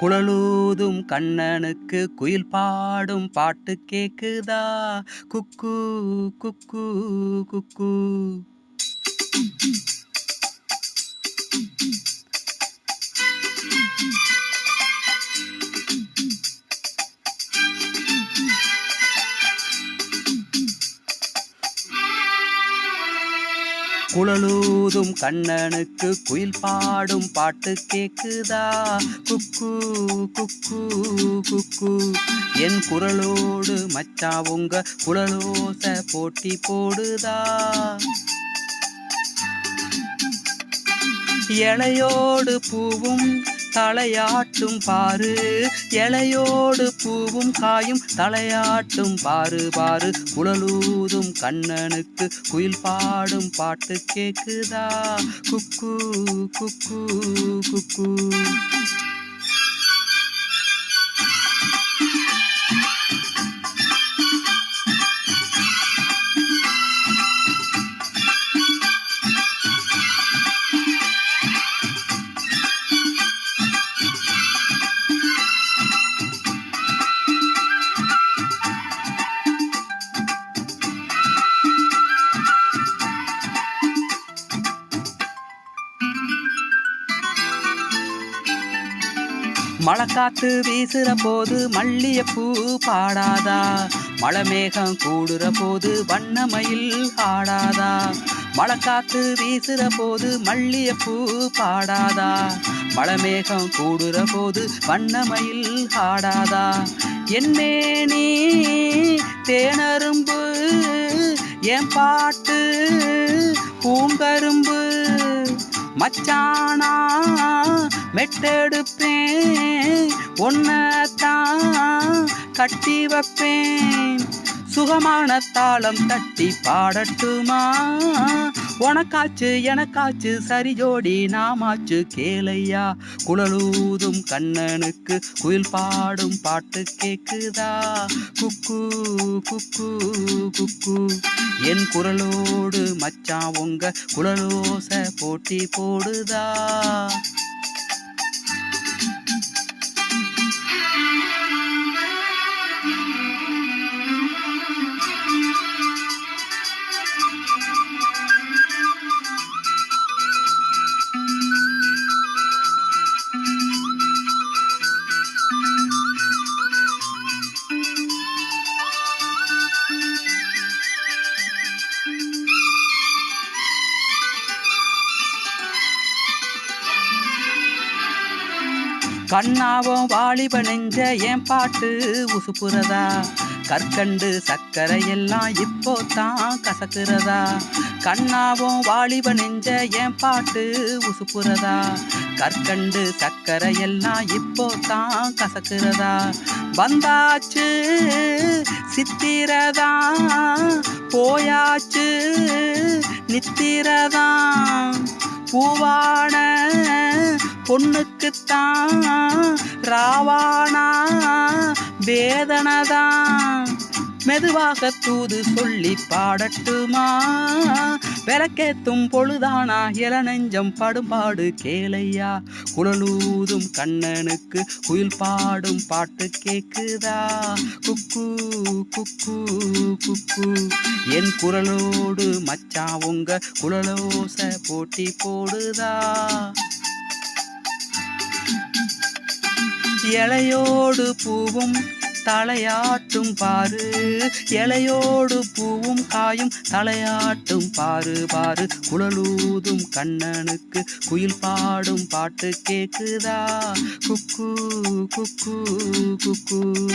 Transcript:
குழலூதும் கண்ணனுக்கு குயில் பாடும் பாட்டு கேக்குதா? குக்கு குக்கு குக்கு. குழலூதும் கண்ணனுக்கு குயில் பாடும் பாட்டு கேக்குதா? குக்கு குக்கு குக்கு. என் குரலோடு மச்சா உங்க குழலோச போட்டி போடுதா? இலையோடு பூவும் தலையாட்டும் பாரு. இலையோடு பூவும் காயும் தலையாட்டும் பாரு பாரு. குழலூதும் கண்ணனுக்கு குயில் பாடும் பாட்டு கேக்குதா? குக்கு குக்கு குக்கு. மழைக்காத்து வீசுற போது மல்லியப்பூ பாடாதா? மழை மேகம் கூடுற போது வண்ணமயில் ஆடாதா? மழைக்காத்து வீசுற போது மல்லியப்பூ பாடாதா? மழை மேகம் கூடுற போது வண்ணமயில் ஆடாதா? என்னே நீ தேனரும்பு என் பாட்டு மச்சானா மெட்டெடுப்பேன். ஒன்னத்தான் கட்டி வைப்பேன். சுகமான தாளம் தட்டி பாடட்டுமா? உனக்காச்சு எனக்காச்சு சரி ஜோடி நாமாச்சு கேளையா? குழலூதும் கண்ணனுக்கு குயில் பாடும் பாட்டு கேக்குதா? குக்கு குக்கு குக்கு. என் குரலோடு மச்சான் உங்க குழலோச போட்டி போடுதா? கண்ணாவும் வாலிப நெஞ்ச என் பாட்டு உசுப்புறதா? கற்கண்டு சக்கரை எல்லாம் இப்போ தான் கசக்குறதா? கண்ணாவும் வாலிப நெஞ்ச என் பாட்டு உசுப்புறதா? கற்கண்டு சக்கரை எல்லாம் இப்போ தான் கசக்குறதா? வந்தாச்சு சித்திரதா? போயாச்சு நித்திரதா? பூவான பொண்ணுக்குத்தான் ராவானா வேதனதான். மெதுவாக தூது சொல்லி பாடட்டுமா? விளக்கேத்தும் பொழுதானா? இள நெஞ்சம் படும்பாடு கேளையா? குழலூதும் கண்ணனுக்கு குயில் பாடும் பாட்டு கேக்குதா? குக்கு குக்கு குக்கு. என் குரலோடு மச்சா உங்க குழலோச போட்டி போடுதா? இலையோடு பூவும் தலையாட்டும் பாரு. இலையோடு பூவும் காயும் தலையாட்டும் பாரு பாரு. குழலூதும் கண்ணனுக்கு குயில் பாடும் பாட்டு கேக்குதா? குக்கு குக்கு குக்கு.